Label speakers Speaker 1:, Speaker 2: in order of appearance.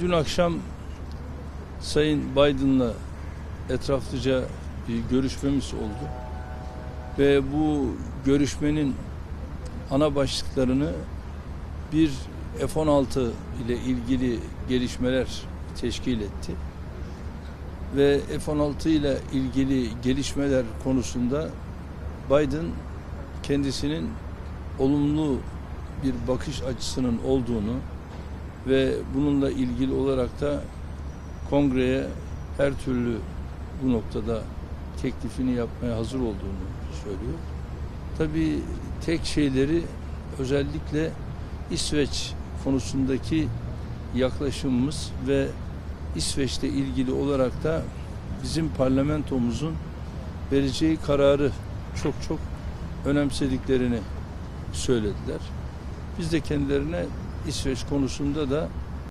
Speaker 1: Dün akşam Sayın Biden'la etraflıca bir görüşmemiz oldu. Ve bu görüşmenin ana başlıklarını bir F-16 ile ilgili gelişmeler teşkil etti. Ve F-16 ile ilgili gelişmeler konusunda Biden kendisinin olumlu bir bakış açısının olduğunu ve bununla ilgili olarak da kongreye her türlü bu noktada teklifini yapmaya hazır olduğunu söylüyor. Tabii tek şeyleri özellikle İsveç konusundaki yaklaşımımız ve İsveç'le ilgili olarak da bizim parlamentomuzun vereceği kararı çok çok önemsediklerini söylediler. Biz de kendilerine İsveç konusunda da